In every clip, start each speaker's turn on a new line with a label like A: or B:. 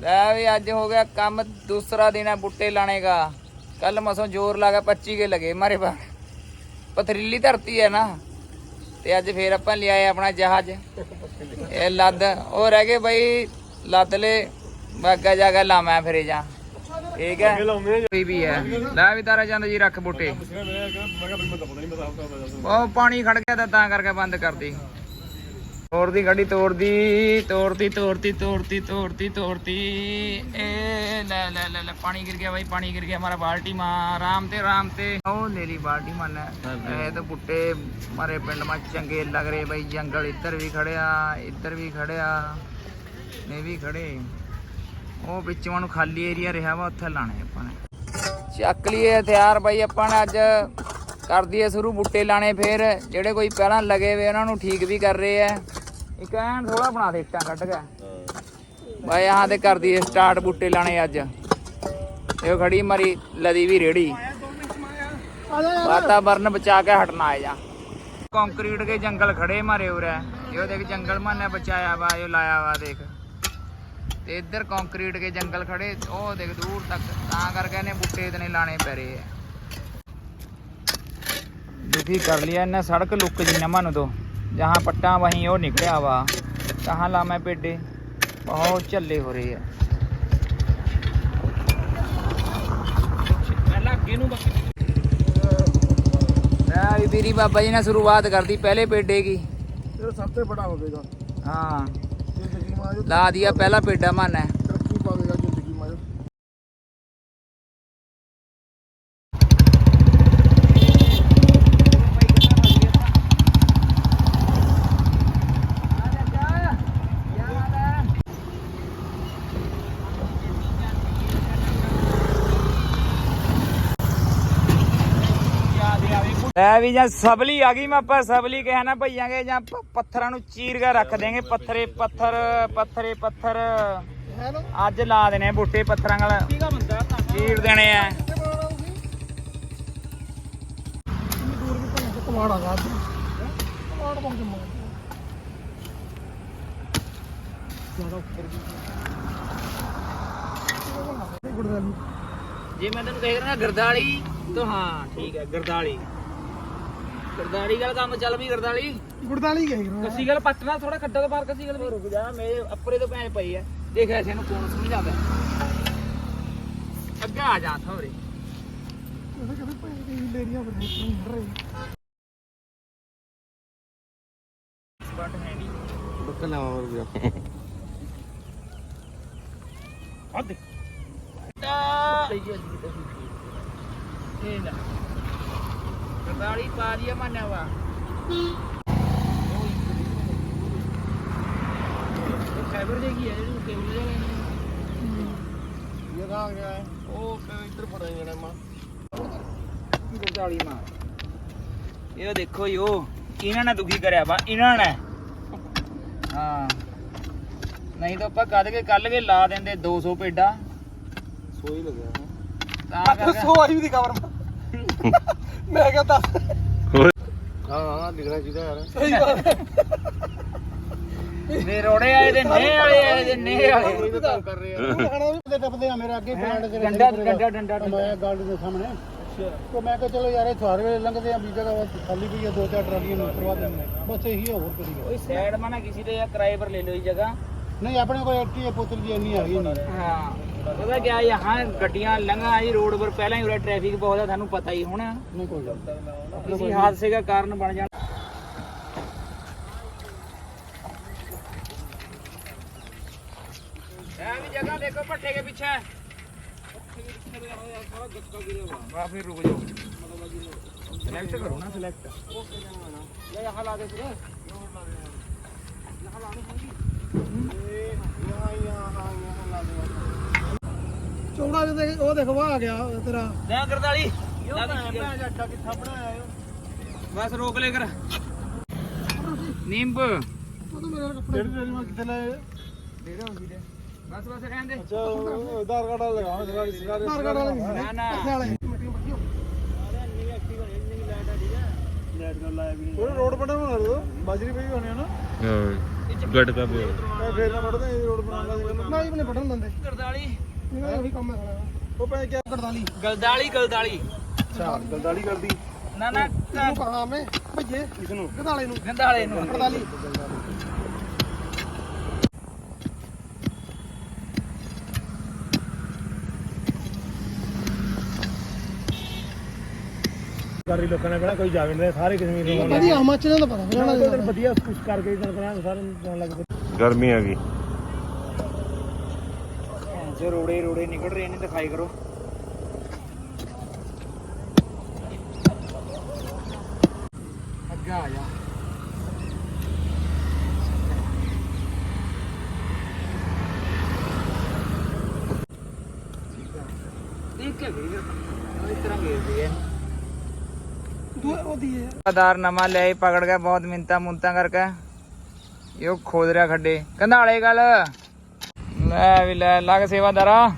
A: ਲੈ ਵੀ ਅੱਜ ਹੋ ਗਿਆ ਕੰਮ ਦੂਸਰਾ ਦਿਨ ਹੈ ਬੁੱਟੇ ਲਾਣੇ ਦਾ ਕੱਲ ਮਸੋਂ ਜ਼ੋਰ ਲਗਾ 25 ਕੇ ਲਗੇ ਮਾਰੇ ਪਾ ਪਥਰੀਲੀ ਧਰਤੀ ਹੈ ਨਾ। ਤੇ ਅੱਜ ਫੇਰ ਆਪਾਂ ਲਿਆਏ ਆਪਣਾ ਜਹਾਜ਼। ਇਹ ਲੱਦ ਉਹ ਰਹਿ ਗਏ ਬਈ ਲੱਦ ਲੈ। ਬਾਗਾ ਜਾਗਾ ਲਾਵਾਂ ਫਿਰੇ ਜਾ। ਠੀਕ ਹੈ? ਕੋਈ ਵੀ ਹੈ। ਲੈ ਵੀ ਤਾਰਾ ਚੰਦ ਜੀ ਰੱਖ ਬੁੱਟੇ। ਉਹ ਪਾਣੀ ਖੜ ਗਿਆ ਤਾਂ ਤਾਂ ਕਰਕੇ ਬੰਦ ਕਰਦੀ। ਤੋੜਦੀ ਗੱਡੀ ਤੋੜਦੀ ਤੋੜਦੀ ਤੋੜਦੀ ਤੋੜਦੀ ਤੋੜਦੀ ਤੋੜਦੀ ਏ ਲੈ ਲੈ ਲੈ ਲੈ ਪਾਣੀ गिर गया भाई पानी गिर गया हमारा बाल्टी मां आराम ते आराम ते ओ ले ली बाल्टी मन ਇਹ ਤਾਂ ਬੁੱਟੇ ਮਾਰੇ ਪਿੰਡ ਮਾ ਚੰਗੇ ਲੱਗ ਰਹੇ ਬਈ ਜੰਗਲ ਇੱਧਰ ਵੀ ਖੜਿਆ ਇੱਧਰ ਵੀ ਖੜਿਆ ਨੇ ਵੀ ਖੜੇ ਉਹ ਵਿੱਚੋਂ ਨੂੰ ਖਾਲੀ ਏਰੀਆ ਰਿਹਾ ਵਾ ਉੱਥੇ ਲਾਣੇ ਆਪਾਂ ਨੇ ਚੱਕ ਲਈਏ ਹਥਿਆਰ ਬਾਈ ਆਪਾਂ ਨੇ ਅੱਜ ਕਰ ਦਈਏ ਸ਼ੁਰੂ ਬੁੱਟੇ ਲਾਣੇ ਫੇਰ ਜਿਹੜੇ ਕੋਈ ਪਹਿਲਾਂ ਲਗੇ ਵੇ ਉਹਨਾਂ ਨੂੰ ਠੀਕ ਵੀ ਕਰ ਰਹੇ ਆ ਇੱਕ ਐਨ ਥੋੜਾ ਬਣਾ ਦੇ ਇੱਟਾਂ ਕੱਢ ਕੇ। ਬਾਈ ਯਹਾਂ ਤੇ ਕਰਦੀ ਏ ਸਟਾਰਟ ਬੂਟੇ ਲਾਣੇ ਅੱਜ। ਇਹ ਖੜੀ ਮਾਰੀ ਲਦੀ ਵੀ ਰੇੜੀ। ਵਾਤਾਵਰਨ ਬਚਾ ਕੇ ਹਟਣਾ ਆ ਜਾਂ। ਕੰਕਰੀਟ ਕੇ ਜੰਗਲ ਖੜੇ ਮਾਰੇ ਉਰੇ। ਇਹੋ ਦੇਖ ਜੰਗਲ ਮਾਨੇ ਬਚਾਇਆ ਵਾ ਇਹ ਲਾਇਆ ਵਾ ਦੇਖ। ਤੇ ਇੱਧਰ ਕੰਕਰੀਟ ਕੇ ਜੰਗਲ ਖੜੇ ਉਹ ਦੇਖ ਦੂਰ ਤੱਕ। ਤਾਂ ਕਰਕੇ ਇਹਨੇ ਬੁੱਟੇ ਇਤਨੇ ਲਾਣੇ ਪੈ ਰਹੇ ਆ। ਦੁਖੀ ਕਰ ਲਿਆ ਇਹਨੇ ਸੜਕ ਲੁੱਕ ਜੀ ਨਾ ਮਨ ਤੋਂ। जहाँ पट्टा वहीं और निकला हुआ कहाँ ला मैं पेडे बहुत झल्ले हो रहे हैं अभी पीरी बाबा जी ने शुरुआत कर दी पहले पेडे की
B: सबसे बड़ा होगा
A: हाँ ला दिया पहला पेडा माना है ਲੈ ਵੀ ਜਾਂ ਸਬਲੀ ਆ ਗਈ ਮੈਂ ਆਪਾਂ ਸਬਲੀ ਕਿਹਾ ਨਾ ਭਈਆਂ ਕੇ ਜਾਂ ਪੱਥਰਾਂ ਨੂੰ ਚੀਰ ਕੇ ਰੱਖ ਦੇਂਗੇ ਪੱਥਰੇ ਪੱਥਰ ਪੱਥਰੇ ਪੱਥਰ। ਅੱਜ ਲਾ ਦੇਣੇ ਬੂਟੇ ਪੱਥਰਾਂ ਨਾਲ ਚੀਰ ਦੇਣੇ ਆ। ਜੇ ਮੈਂ ਤੈਨੂੰ ਕਹਿ ਰਿਹਾ ਗਰਦਾਲੀ ਤਾਂ ਹਾਂ ਠੀਕ ਹੈ ਗਰਦਾਲੀ। ਗਰਦਾਲੀ ਗੱਲ ਕੰਮ ਚੱਲ ਵੀ ਗਰਦਾਲੀ
B: ਗੁੜਦਾਲੀ ਗਏ ਨਾ
A: ਕੱਸੀ ਗੱਲ ਪੱਟਣਾ ਥੋੜਾ ਖੱਡਾ ਤੋਂ ਬਾਹਰ ਕੱਸੀ ਗੱਲ ਰੁਕ ਜਾ ਮੇਰੇ ਅੱਪਰੇ ਤੋਂ ਪੈਣ ਪਈ ਐ। ਦੇਖ ਐਸੇ ਨੂੰ ਕੌਣ ਸਮਝਾਵੇ। ਅੱਗੇ ਆ ਜਾ ਥੋੜੀ
B: ਕਦੇ ਕਦੇ ਭਾਈ ਦੀ ਲੇਰੀਆਂ ਬੜੇ ਮਰ ਰਹੀ।
A: ਸਪਾਟ ਹੈ ਨਹੀਂ।
B: ਬੱਕਲਾ ਹੋਰ ਗਿਆ
A: ਹੱਦ ਇਹ ਲੈ ਗਰਦਾਲੀ ਪਾ ਦਿਆ ਮੰਨਿਆ ਵਾ ਫਾਈਬਰ ਜੇਗੀ ਹੈ ਜਿਹੜੀ ਕੇਬਲ ਜਿਹਾ
B: ਇਹ ਕਹਾਂ ਗਿਆ ਉਹ ਇੱਧਰ ਪੜਾ ਜਾਣਾ ਮਾਂ।
A: ਗਰਦਾਲੀ ਮਾਰ। ਇਹ ਦੇਖੋ ਯੋ ਇਹਨਾਂ ਨੇ ਦੁਖੀ ਕਰਿਆ ਵਾ ਇਹਨਾਂ ਨੇ। ਹਾਂ। ਨਹੀਂ ਤਾਂ ਆਪਾਂ ਕਦ ਕੇ ਕੱਲ ਕੇ ਲਾ ਦਿੰਦੇ 200 ਪੇਡਾ।
B: ਸੋਈ ਲੱਗਿਆ।
A: ਤਾਂ ਕਰਕੇ
B: ਸੋਈ ਵੀ ਦੀ ਖਬਰ ਮੈਂ ਕਿਹਾ ਹਾਂ ਹਾਂ ਲਿਖਣਾ ਚਾਹੀਦਾ ਯਾਰ। ਸਹੀ ਗੱਲ
A: ਨੇ ਰੋੜੇ ਆਏ ਦੇ ਨੇ ਵਾਲੇ ਆਏ ਦੇ ਨੇ ਵਾਲੇ।
B: ਕੰਮ ਕਰ ਰਹੇ ਆ। ਖਾਣਾ ਵੀ ਤੇ ਟੱਪਦੇ ਆ ਮੇਰੇ ਅੱਗੇ ਪਲਾਂਟ ਦੇ
A: ਡੰਡਾ ਡੰਡਾ ਡੰਡਾ
B: ਮੈਂ ਗਾਰਡ ਦੇ ਸਾਹਮਣੇ। ਲੰਘਦੇ ਦੋ ਚਾਰ ਟਰਾਲੀਆਂ ਨੂੰ ਬਸ ਇਹੀ ਹੋਰ ਨਹੀਂ ਆਪਣੇ ਕੋਲ ਪੁੱਤਰ ਦੀ ਇੰਨੀ ਹੈਗੀ
A: ਪਤਾ ਕਿਆ ਯਹਾਂ ਗੱਡੀਆਂ ਲੰਘਾ ਜੀ ਰੋਡ ਪਰ ਪਹਿਲਾਂ ਹੀ ਉਰੇ ਟ੍ਰੈਫਿਕ ਬਹੁਤ ਹੈ ਤੁਹਾਨੂੰ ਪਤਾ ਹੀ ਹੋਣਾ।
B: ਨਹੀਂ ਕੋਈ ਗੱਲ
A: ਕਿਸੇ ਹਾਦਸੇ ਦਾ ਕਾਰਨ ਬਣ ਜਾਣਾ। ਇਹ ਵੀ ਜਗ੍ਹਾ ਦੇਖੋ ਭੱਠੇ ਦੇ ਪਿੱਛੇ। ਆ ਫਿਰ ਰੁਕ ਜਾਓ। ਸਿਲੈਕਟ ਕਰੋ ਨਾ ਸਿਲੈਕਟ
B: ਲੈ ਆਹ ਲਾ ਦੇ ਫਿਰ। ਲਾ ਲਾ ਨਹੀਂ ਹੋਈ ਇਹ ਯਾ ਯਾ ਯਾ ਲਾ ਦੇ। ਚੌੜਾ ਜਿਹਾ ਦੇਖ ਉਹ ਦੇਖ ਵਾ ਆ ਗਿਆ ਤੇਰਾ।
A: ਲੈ ਕਰਦਾਲੀ
B: ਭੈਣ ਜੱਟਾ ਕਿੱਥਾ ਬਣਾਇਆ ਏ
A: ਬਸ ਰੋਕ ਲੈ ਕਰ। ਨਿੰਬ।
B: ਉਹ ਤਾਂ ਮੇਰੇ ਕੱਪੜੇ ਤੇਰੇ ਤੇਰੇ ਮੈਂ ਕਿੱਥੇ ਲਾਏ
A: ਬਸ ਬਸ ਰਹਿਣ ਦੇ।
B: ਅੱਛਾ ਆਧਾਰ ਕਾਰਡ ਲਗਾਉਣਾ ਸਰਕਾਰੀ ਸਰਕਾਰੀ ਆਧਾਰ ਕਾਰਡ ਵਾਲਾ
A: ਨਾ ਨਾ।
B: ਉਹ ਰੋਡ ਬਣਾ ਬਣਾ ਲਓ ਬਾਜਰੀ ਪਈ ਹੋਣੀ ਹੈ ਨਾ
C: ਗੱਡ ਦਾ ਬੋਲ
B: ਫੇਰ ਨਾ ਵੜਦੇ ਰੋਡ ਬਣਾਉਂਦਾ ਨਾ ਹੀ ਬਨੇ ਵੜਨ ਦਿੰਦੇ।
A: ਗਰਦਾਲੀ।
B: ਇਹਨਾਂ ਉਹੀ ਕੰਮ ਹੈ ਸਾਲਾ ਉਹ ਪੈ ਕਿਆ ਕਰਦਾਲੀ
A: ਗਲਦਾਲੀ ਗਲਦਾਲੀ।
B: ਅੱਛਾ ਗਲਦਾਲੀ ਕਰਦੀ
A: ਨਾ ਨਾ
B: ਇਹਨੂੰ ਕਹਾ ਮੈਂ? ਭਈਏ ਇਸ ਨੂੰ ਗਦਾਲੇ ਨੂੰ।
A: ਗੰਦਾਲੇ ਨੂੰ।
B: ਕਰਦਾਲੀ
C: ਸਾਰੀ ਲੋਕਾਂ ਨੇ ਕਹਿਣਾ ਕੋਈ ਜਾਵੇ ਨਹੀਂ ਸਾਰੇ ਕਸ਼ਮੀਰ ਨੂੰ
B: ਵਧੀਆ ਹਿਮਾਚਲ ਦਾ ਪਤਾ
C: ਉਧਰ ਵਧੀਆ ਕੁਝ ਕਰਕੇ ਕਰਾਂ ਸਾਰੇ ਲੱਗ ਗਰਮੀ ਆ ਗਈ।
A: ਜੋ ਰੋੜੇ ਰੋੜੇ ਨਿਕਲ ਰਹੇ ਨੇ, ਦਿਖਾਈ ਕਰੋ। ਅੱਗੇ ਆ ਜਾ। ਦੇਖ ਕੇ ਗਈ ਪਕੜ ਗਿਆ, ਬਹੁਤ ਮਿੰਤਾ ਮੁੰਤਾ ਕਰਕੇ। ਇਹ ਖੋਦ ਰਿਹਾ ਖੱਡੇ। ਕੰਧਾਲੇ ਗੱਲ। ਲੈ ਵੀ ਲੈ, ਲੱਗ ਸੇਵਾਦਾਰਾ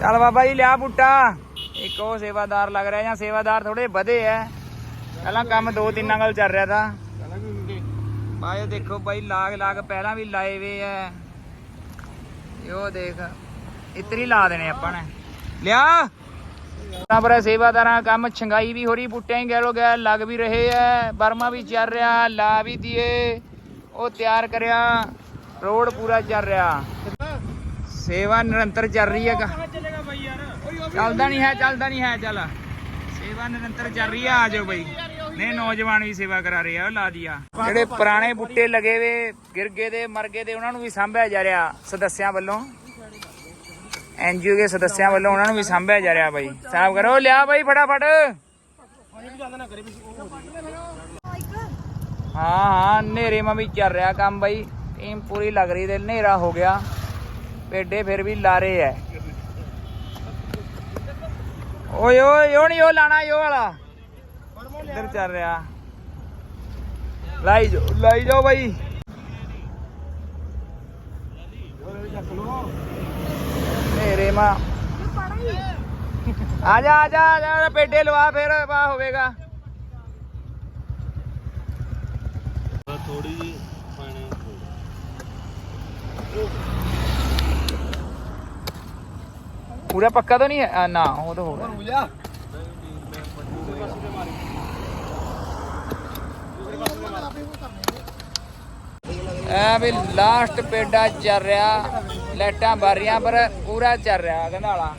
A: ਚੱਲ ਬਾਬਾ ਜੀ, ਲਿਆ ਬੂਟਾ। ਇੱਕ ਉਹ ਸੇਵਾਦਾਰ ਲੱਗ ਰਿਹਾ ਜਾਂ ਸੇਵਾਦਾਰ ਥੋੜੇ ਵਧੇ ਐ। ਪਹਿਲਾਂ ਕੰਮ ਦੋ ਤਿੰਨਾਂ ਨਾਲ ਚੱਲ ਰਿਹਾ ਤਾਂ। ਬਾਏ ਦੇਖੋ ਬਾਈ, ਲਾਗ ਲਾਗ ਪਹਿਲਾਂ ਵੀ ਲਾਏ ਵੇ ਐ। ਇਹ ਦੇਖ, ਇਤਰੀ ਲਾ ਦੇਣੇ ਆਪਾਂ ਨੇ। ਲਿਆ। ਤਾਂ ਪਰ ਸੇਵਾਦਾਰਾਂ ਕੰਮ ਛੰਗਾਈ ਵੀ ਹੋ ਰਹੀ, ਬੂਟਿਆਂ ਹੀ ਗੈਲੋ ਗੈ ਲੱਗ ਵੀ ਰਹੇ ਐ। ਬਰਮਾ ਵੀ ਚੱਲ ਰਿਹਾ, ਲਾ ਵੀ ਦੀਏ। ਉਹ ਤਿਆਰ ਕਰਿਆ। ਰੋਡ ਪੂਰਾ ਚੱਲ ਰਿਹਾ। ਸੇਵਾ ਨਿਰੰਤਰ ਚੱਲ ਰਹੀ ਹੈ ਚੱਲਦਾ ਨਹੀਂ ਹੈ, ਚੱਲਦਾ ਨਹੀਂ ਹੈ, ਚੱਲ। ਸੇਵਾ ਨਿਰੰਤਰ ਚੱਲ ਰਹੀ ਹੈ, ਆ ਜਾਓ ਬਈ। ਨੇ ਨੌਜਵਾਨ ਵੀ ਸੇਵਾ ਕਰਾ ਰਹੇ ਆ, ਲਾ ਦਿਆ। ਜਿਹੜੇ ਪੁਰਾਣੇ ਬੂਟੇ ਲਗੇ ਵੇ ਗਿਰ ਗਏ ਦੇ ਮਰ ਗਏ ਦੇ, ਉਹਨਾਂ ਨੂੰ ਵੀ ਸਾਂਭਿਆ ਜਾ ਰਿਹਾ, ਸਦੱਸਿਆਂ ਵੱਲੋਂ। ਐਨਜੀਓ ਦੇ ਸਦੱਸਿਆਂ ਵੱਲੋਂ ਉਹਨਾਂ ਨੂੰ ਵੀ ਸਾਂਭਿਆ ਜਾ ਰਿਹਾ ਬਾਈ। ਸਾਫ਼ ਕਰੋ, ਲਿਆ ਬਾਈ ਫਟਾਫਟ। ਹਾਂ ਹਾਂ, ਹਨੇਰੇ ਮਾ ਵੀ ਚੱਲ ਰਿਹਾ ਕੰਮ ਬਾਈ। ਟੀਮ ਪੂਰੀ ਲੱਗ ਰਹੀ ਤੇ ਹਨੇਰਾ ਹੋ ਗਿਆ। ਪੇਡੇ ਫਿਰ ਵੀ ਲਾਰੇ ਐ। ਓਏ ਓਏ, ਉਹ ਨਹੀਂ, ਉਹ ਲਾਣਾ ਯੋ ਵਾਲਾ। ਇੱਧਰ ਚੱਲ ਰਿਹਾ? ਲਾਈ ਜਾਓ ਲਾਈ ਜਾਓ ਬਾਈ। ਹਨੇਰੇ ਮਾ ਆ ਜਾ ਆ ਜਾ ਆ ਜਾ, ਪੇਡੇ ਲਵਾ ਫਿਰ ਵਾ ਹੋਵੇਗਾ। ਪੂਰਾ ਪੱਕਾ ਤਾਂ ਨਹੀਂ ਹੈ? ਆ, ਨਾ ਉਹ ਤਾਂ ਹੋ ਗਿਆ। ਐ ਵੀ ਲਾਸਟ ਪੇਡਾ ਚੱਲ ਰਿਹਾ ਲਾਈਟਾਂ ਬਾਰੀਆਂ ਪਰ ਪੂਰਾ ਚੱਲ ਰਿਹਾ ਗੰਧਾਲਾ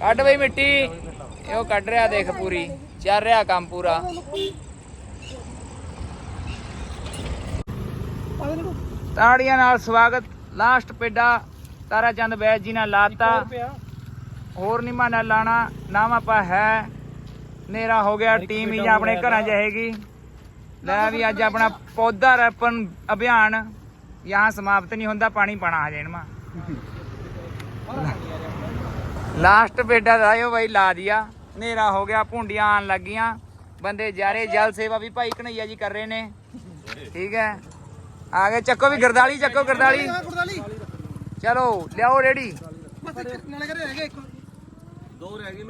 A: ਕੱਢ ਬਈ ਮਿੱਟੀ ਇਹ ਉਹ ਕੱਢ ਰਿਹਾ ਦੇਖ ਪੂਰੀ ਚੱਲ ਰਿਹਾ ਕੰਮ ਪੂਰਾ। ਤਾੜੀਆਂ ਨਾਲ ਸਵਾਗਤ ਲਾਸਟ ਪੇਡਾ ਤਾਰਾ ਚੰਦ ਬੈਜ ਜੀ ਨਾਲ ਲਾਤਾ। ਹੋਰ ਨਹੀਂ ਮਾਨਾ ਲਾਣਾ ਨਾਮ ਆਪਾਂ ਹੈ। ਨੇਰਾ ਹੋ ਗਿਆ ਟੀਮ ਹੀ ਆਪਣੇ ਘਰਾਂ ਜਾਏਗੀ ਲੈ ਵੀ ਅੱਜ ਆਪਣਾ ਪੌਦਾ ਰੋਪਣ ਅਭਿਆਨ। ਯਹਾਂ ਸਮਾਪਤ ਨਹੀਂ ਹੁੰਦਾ ਪਾਣੀ ਪਾਣਾ ਹਜੇ ਇਹਨੂੰ ਲਾਸਟ ਬੇਡਾ ਆਇਓ ਬਾਈ ਲਾ ਦਿਆ। ਨੇਰਾ ਹੋ ਗਿਆ ਭੁੰਡੀਆਂ ਆਣ ਲੱਗੀਆਂ। ਬੰਦੇ ਜਾਰੇ ਜਲ ਸੇਵਾ ਵੀ ਭਾਈ ਕਨਈਆ ਜੀ ਕਰ ਰਹੇ ਨੇ। ਠੀਕ ਹੈ। ਆ ਗਏ ਚੱਕੋ ਵੀ ਗਰਦਾਲੀ ਚੱਕੋ
B: ਗਰਦਾਲੀ।
A: ਚਲੋ ਲਿਆਓ ਰੈਡੀ
B: ਬਸ ਇੱਕ ਨਾਲੇ ਕਰੇ ਰਹਿ ਗਏ ਇੱਕ।
C: ਦੋ ਰਹਿ ਗਏ